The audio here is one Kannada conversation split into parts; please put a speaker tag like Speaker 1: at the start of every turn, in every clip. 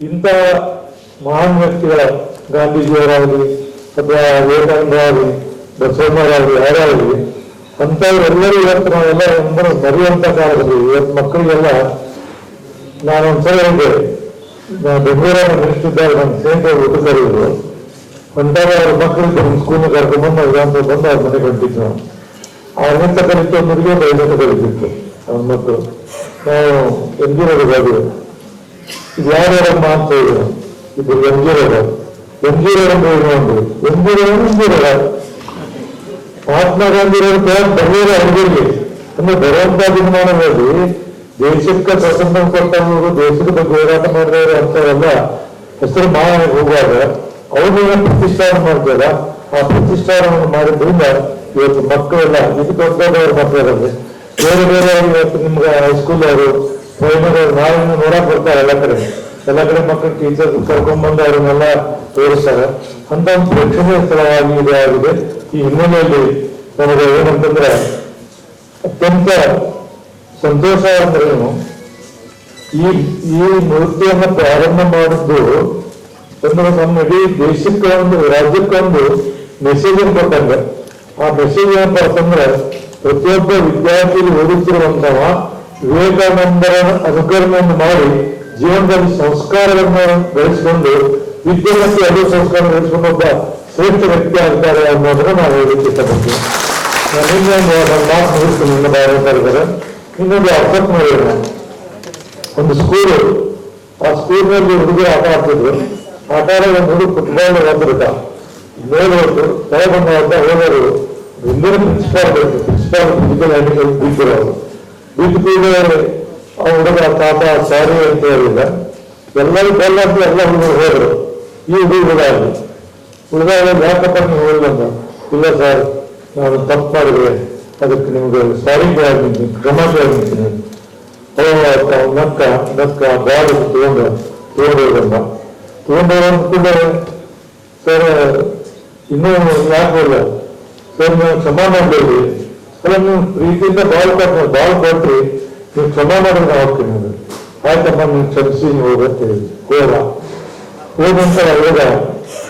Speaker 1: ಇಂಥ ಮಹಾನ್ ವ್ಯಕ್ತಿಗಳ ಗಾಂಧೀಜಿಯವರಾಗಲಿ ಅಥವಾ ವಿವೇಕಾನಂದರಾಗಲಿ ಬಸವಣ್ಣವರಾಗಲಿ ಯಾರಾಗಲಿ, ಅಂಥವರೆಲ್ಲರೂ ಇವತ್ತು ನಾವೆಲ್ಲ ಒಂದರ ಮರೆಯುವಂಥ ಕಾಲದಲ್ಲಿ ಇವತ್ತು ಮಕ್ಕಳಿಗೆಲ್ಲ ನಾನು ಒಂದ್ಸಲ ಹೇಳಿದೆ, ನಾನು ಬೆಂಗಳೂರಲ್ಲಿ ಮಿನಿಸ್ಟಿದ್ದಾರೆ ನನ್ನ ಸ್ನೇಹಿತರು ಊಟ ಕರೆಯುವುದು ಒಂದಾಗ ಅವ್ರ ಮಕ್ಕಳಿಗೆ ನಮ್ಮ ಸ್ಕೂಲ್ನ ಕರ್ಕೊಂಡ್ಬಂದು ಅವ್ರ ಬಂದು ಅವ್ರ ಮನೆ ಕಂಡಿದ್ದು ನಾವು ಅವ್ರನ್ನಿಂದ ಕಲಿತು ಒಂದರಿಗೆ ಒಂದು ಐದಕ್ಕೆ ಕಲಿತಿತ್ತು ಅವ್ರ ಮಕ್ಕಳು. ನಾವು ಎಂದಿರೋದು ಇದು ಯಾರ್ಯಾರಮ್ಮ ಅಂತ ಹೇಳಿದ್ರು ಇದು M G road M G road ಅಂತ ಹೇಳಿ ಒಂದು M G road M G road Mahatma Gandhi ಬರೆಯೋದು ಅನುಭವಿ ಅಂದ್ರೆ ಬರುವಂತ ದಿನಮಾನಗಳಲ್ಲಿ ದೇಶಕ್ಕೆ ಸ್ವಾತಂತ್ರ್ಯ ಕೊಟ್ಟವರು ದೇಶದ ಬಗ್ಗೆ ಹೋರಾಟ ಮಾಡಿದವರು ಅಂತವಲ್ಲ ಹೆಸರು ಮಾಡಿ ಹೋಗುವಾಗ ಅವ್ರನ್ನ ಪ್ರತಿಷ್ಠಾನ ಮಾಡ್ತಾರ? ಆ ಪ್ರತಿಷ್ಠಾನವನ್ನು ಮಾಡಿದ್ರಿಂದ ಇವತ್ತು ಮಕ್ಕಳೆಲ್ಲ ಇದು ದೊಡ್ಡದವ್ರ ಮಕ್ಕಳಲ್ಲಿ. ಬೇರೆ ಬೇರೆ ಇವತ್ತು ನಿಮ್ಗೆ ಹೈಸ್ಕೂಲ್ ಅವರು ಪ್ರೈಮರಿ ನಾವು ನೋಡಕ್ ಬರ್ತಾರೆ ಎಲ್ಲ ಕಡೆ. ಎಲ್ಲ ಕಡೆ ಮಕ್ಕಳು ಟೀಚರ್ ಕರ್ಕೊಂಡ್ಬಂದು ಅವ್ರನ್ನೆಲ್ಲ ತೋರಿಸ್ತಾರೆ. ಅಂತ ಒಂದು ಪ್ರೇಕ್ಷಣೀಯ ಸ್ಥಳವಾಗಿ ಇದೆ ಆಗಿದೆ. ಈ ಹಿನ್ನೆಲೆಯಲ್ಲಿ ನಮಗೆ ಏನಂತಂದ್ರೆ ಅತ್ಯಂತ ಸಂತೋಷ ಅಂದ್ರೇನು ಈ ಈ ನೃತ್ಯವನ್ನು ಪ್ರಾರಂಭ ಮಾಡಿದ್ದು ಅಂದ್ರೆ ನಮ್ಮ ಇಡೀ ದೇಶಕ್ಕೆ ಒಂದು ರಾಜ್ಯಕ್ಕೆ ಒಂದು ಮೆಸೇಜ್ ಕೊಟ್ಟಂಗೆ. ಆ ಮೆಸೇಜ್ ಏನಪ್ಪ ಅಂತಂದ್ರೆ ಪ್ರತಿಯೊಬ್ಬ ವಿದ್ಯಾರ್ಥಿಗಳು ಓದುತ್ತಿರುವಂತಹ ವಿವೇಕಾನಂದರ ಅನುಕರಣೆಯನ್ನು ಮಾಡಿ ಜೀವನದಲ್ಲಿ ಸಂಸ್ಕಾರವನ್ನು ಬೆಳೆಸಿಕೊಂಡು ವಿದ್ಯೆ ಮತ್ತು ಅದು ಸಂಸ್ಕಾರ ಬೆಳೆಸಿಕೊಂಡು ಒಬ್ಬ ಶ್ರೇಷ್ಠ ವ್ಯಕ್ತಿ ಆಗ್ತಾರೆ ಅನ್ನೋದನ್ನು ನಾವು ಹೇಳಲಿಕ್ಕೆ ಇಷ್ಟಪಡ್ತೀವಿ. ನಾನು ಇನ್ನೊಂದು ನನ್ನ ಮಾತು ಒಂದು ಸ್ಕೂಲು ಆ ಸ್ಕೂಲ್ನಲ್ಲಿ ಹುಡುಗರು ಆಟ ಆಡ್ತಿದ್ರು. ಆಟ ಆಡೋ ಒಂದು ಹುಡುಗ ಫುಟ್ಬಾಲ್ ಬಂದ್ಬಿಟ್ಟ ಮೇಲೆ ಕೆಳ ಬಂದ ಹೋಗೋರು ಹಿಂದಿನ ಪ್ರಿನ್ಸಿಪಾಲ್ ಬೇಕು ಪ್ರಿನ್ಸಿಪಾಲ್ ಫಿಸಿಕಲ್ ಅವರು. ಬಿದ್ದು ಹುಡುಗ ಪಾಪ ಸಾರಿ ಅಂತ ಹೇಳಿಲ್ಲ ಎಲ್ಲರೂ ಬೆಲ್ಲ ಅಂತ ಎಲ್ಲ ಹುಡುಗರು ಹೋದರು. ಈ ಹುಡುಗ ಹುಡುಗ ಉಳಿದಾಗ ಯಾಕಪ್ಪ ನೀವು ಹೋಗಿಲ್ಲ ಇಲ್ಲ ಸರ್, ನಾನು ತಪ್ಪು ಮಾಡಿದೆ. ಅದಕ್ಕೆ ನಿಮ್ಗೆ ಸಾರಿ ಕೇಳಿದ್ದೀನಿ ಕ್ರಮ ಕೇಳಿದ್ದೀನಿ ಅವಾಗ ನಕ್ಕ ನಕ್ಕ ಬ್ಯಾಗ್ ತಗೊಂಡ ತಗೊಂಡೋಗಮ್ಮ ತಗೊಂಡೋಗ ಕೂಡ ಸರ್, ಇನ್ನೂ ಯಾಕೆ ಇಲ್ಲ ಸರ್, ನೀವು ಕ್ಷಮಾ ಮಾಡಬೇಡಿ. ಅಲ್ಲ ರೀತಿಯಿಂದ ಬಾಲ್ ಕೊಟ್ಟು ಬಾಲ್ ಕೊಟ್ರಿ ನೀವು ಕ್ಷಮ ಮಾಡಿದ್ರೆ ಹೋಗ್ತೀನಿ ಅದು ಆಯ್ತಪ್ಪ ನೀವು ಕ್ಷಮಿಸಿ ನೀವು ಹೋಗುತ್ತೇವೆ ಹೋದ ಹೋದಂತ ಹೋದ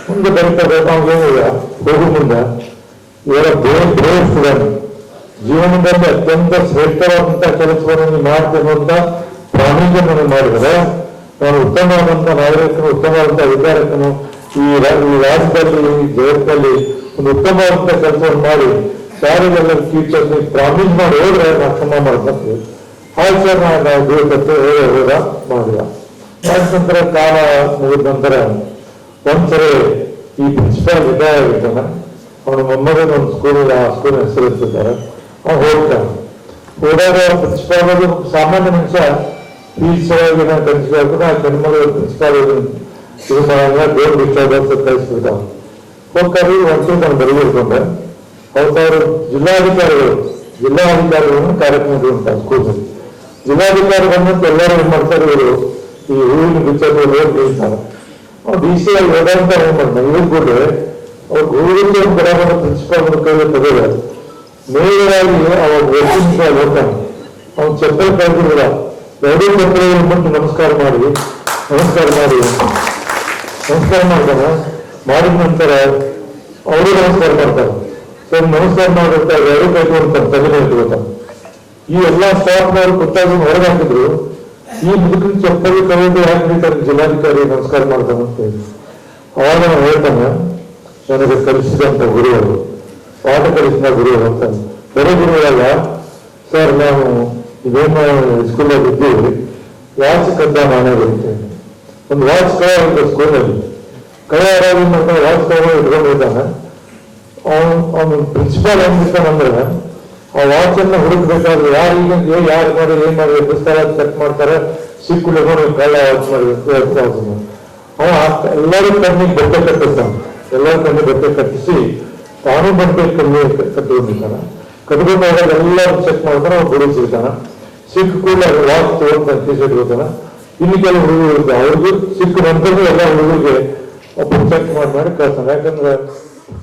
Speaker 1: ಮುಂದೆ ಬರೀತಾ ಬೇಕಾಗಿಲ್ಲ ಹೋಗು ಮುಂದೆ. ಇವರ ಬೇರೆ ಬೇರೆ ಸ್ಟೂಡೆಂಟ್ ಜೀವನದಲ್ಲಿ ಅತ್ಯಂತ ಶ್ರೇಷ್ಠವಾದಂತ ಕೆಲಸವನ್ನು ಮಾಡ್ತೇನೆ ಅಂತ ಪ್ರಾಮಾಣಿಕವನ್ನು ಮಾಡಿದರೆ ನಾನು ಉತ್ತಮವಾದಂತ ನಾಗರಿಕನು ಉತ್ತಮವಾದಂತ ವಿಚಾರಕನು ಈ ರಾಜ್ಯದಲ್ಲಿ, ಈ ಜಗತ್ತಲ್ಲಿ ಒಂದು ಉತ್ತಮವಾದಂತ ಕೆಲಸವನ್ನು ಮಾಡಿ ಶಾಲೆಗೆಲ್ಲ ನೀವು ಪ್ರಾಮಿಸ್ ಮಾಡಿ ಹೋದ್ರೆ ನಾ ಕ್ಷಮ ಮಾಡ್ಬೇಕು ಆಯ್ತು ಸರ್ ನಾನು ದೇವಕ್ಕೆ ಹೋದ ಹೋದ ಮಾಡಿದ ನಂತರ ಕಾಲ ಮುಗಿದ ನಂತರ ಒಂದ್ಸರಿ ಈ ಪ್ರಿನ್ಸಿಪಾಲ್ ರಿಟೈರ್ ಆಗಿರ್ತಾನೆ ಅವನ ಮೊಮ್ಮಗನ ಒಂದು ಸ್ಕೂಲ್ ಆ ಸ್ಕೂಲ್ ಹೆಸರು ಇರ್ತಿದ್ದಾರೆ ಅವ್ನು ಹೋಗ್ತಾನೆ ಹೋದಾಗ ಪ್ರಿನ್ಸಿಪಾಲ್ ಅದು ಸಾಮಾನ್ಯ ಮನುಷ್ಯ ಫೀಸ್ ಒಳಗೆ ನಾನು ಕಲಿಸ್ಬೇಕು ಆ ಕಣ್ಮಗ ಪ್ರಿನ್ಸಿಪಾಲ್ ಇದು ಮಾಡಿದ್ರೆ ದೇವ್ರ ಡಿಸ್ಟರ್ಬೆನ್ಸ್ ಕಳಿಸ್ಬಿಟ್ಟ ಹೋಗ್ತಾರೆ ಒಂದು ನಾನು ಬರೀಕೊಂಡೆ ಅವ್ರು ಜಿಲ್ಲಾಧಿಕಾರಿಗಳು ಜಿಲ್ಲಾಧಿಕಾರಿಗಳನ್ನು ಕಾರ್ಯಕ್ರಮ ಉಂಟು ಸ್ಕೂಲ್ನಲ್ಲಿ ಜಿಲ್ಲಾಧಿಕಾರಿ ಬಂದಂತ ಎಲ್ಲರೂ ಏನ್ ಮಾಡ್ತಾರೆ ಇವರು? ಈ ಹೂವಿನ ಬಿಚ್ಚಲು ಅವ್ರು ಡಿ ಸಿ ಆಗಿ ಹೋದಂತ ಏನ್ ಮಾಡ್ತಾರೆ ಇವ್ರು ಕೂಡ ಅವ್ರು ಹೂವಿನ ಬರೋಬರ ಪ್ರಿನ್ಸಿಪಾಲ್ ಕೈಯಲ್ಲಿ ತಗೋತಾರೆ ನೇರವಾಗಿ ಅವಾಗ ವರ್ಕಿಂಗ್ ಹೋಗ್ತಾನೆ. ಅವ್ನು ಚಪ್ಪಲ್ ಕಳೆದಿಲ್ಲ. ಎರಡೂ ಚಪ್ಪಲ್ ಬಿಟ್ಟು ನಮಸ್ಕಾರ ಮಾಡಿ ನಮಸ್ಕಾರ ಮಾಡಿ. ನಮಸ್ಕಾರ ಮಾಡ್ತಾನೆ ಮಾಡಿದ ನಂತರ ಅವರು ನಮಸ್ಕಾರ ಮಾಡ್ತಾರೆ. ಸರ್ ಮಾಡಿರ್ತಾರೆ ಎರಡು ಬೇಕು ಅಂತ ತಲೆ ಗೊತ್ತಾ ಈ ಎಲ್ಲಾ ಸ್ಟಾಫ್ನವರು ಗೊತ್ತಾಗಿ ಹೊರಗೆ ಹಾಕಿದ್ರು. ಈ ಮುದುಕಿನ ಚಪ್ಪಲಿ ತಗೊಂಡು ಹಿಡಿತಾರೆ ಜಿಲ್ಲಾಧಿಕಾರಿ ನಮಸ್ಕಾರ ಮಾಡ್ತಾನೆ ಅಂತ ಹೇಳಿ. ಅವಾಗ ನಾನು ಹೇಳ್ತಾನೆ, ನನಗೆ ಕಲಿಸಿದಂತ ಗುರುವರು ಪಾಠ ಕಲಿಸಿದ ಗುರುವರು ಅಂತ. ಬೇರೆ ಗುರುಗಳಲ್ಲ ಸರ್ ನಾನು ಇದೇನು ಸ್ಕೂಲಲ್ಲಿ ಇದ್ದೀವಿ. ವಾಚ್ ಕದ್ದ ನಾನೇ ಹೇಳಿ. ಒಂದು ವಾಚ್ ಕಳೆ ಒಂದು ಸ್ಕೂಲಲ್ಲಿ ಕಳೆ ಯಾರಾದ್ರೂ ಮಾಡ್ತಾರೆ ತಗೊಂಡು ಇಟ್ಕೊಂಡಿದ್ದಾನೆ ಅವನು ಪ್ರಿನ್ಸಿಪಾಲ್ ಏನ್ಬಿಡ್ತಾನಂದ್ರೆ ಆ ವಾಚ್ ಅನ್ನ ಹುಡುಕ್ಬೇಕಾದ್ರೆ ಯಾರಿಗೆ ಯಾರು ಮಾಡಿ ಏನ್ ಮಾಡಿ ಪುಸ್ತಕ ಚೆಕ್ ಮಾಡ್ತಾರೆ. ಸಿಕ್ಕುಳು ನೋಡಿ, ಕಳ್ಳ ವಾಚ್ ಮಾಡಿ ಅವ ಎಲ್ಲರೂ ಕಣ್ಣಿಗೆ ಬಟ್ಟೆ ಕಟ್ಟಿಸ್ತಾನೆ. ಎಲ್ಲರೂ ಕಣ್ಣಿಗೆ ಬಟ್ಟೆ ಕಟ್ಟಿಸಿ, ತಾನು ಬಟ್ಟೆ ಕಣ್ಣಿ ಕಟ್ಟಿಕೊಂಡಿದ್ದಾನೆ ಕಟ್ಕೊಂಡಾಗ ಎಲ್ಲರೂ ಚೆಕ್ ಮಾಡ್ತಾನೆ ಅವ್ನು ಹುಡುಗ ಸಿಗ್ತಾನ ಕೂಡ ವಾಚ್ ತಗೊಂಡು ಟಿ ಶರ್ಟ್ ಇನ್ನು ಕೆಲವು ಹುಡುಗರು ಇರ್ತಾರೆ. ಅವ್ರಿಗೂ ಸಿಕ್ಕ ನಂತರ ಎಲ್ಲ ಹುಡುಗರಿಗೆ ಒಬ್ಬರು ಚೆಕ್ ಮಾಡಿ ಮಾಡಿ ಕಳ್ತಾನೆ ಯಾಕಂದ್ರೆ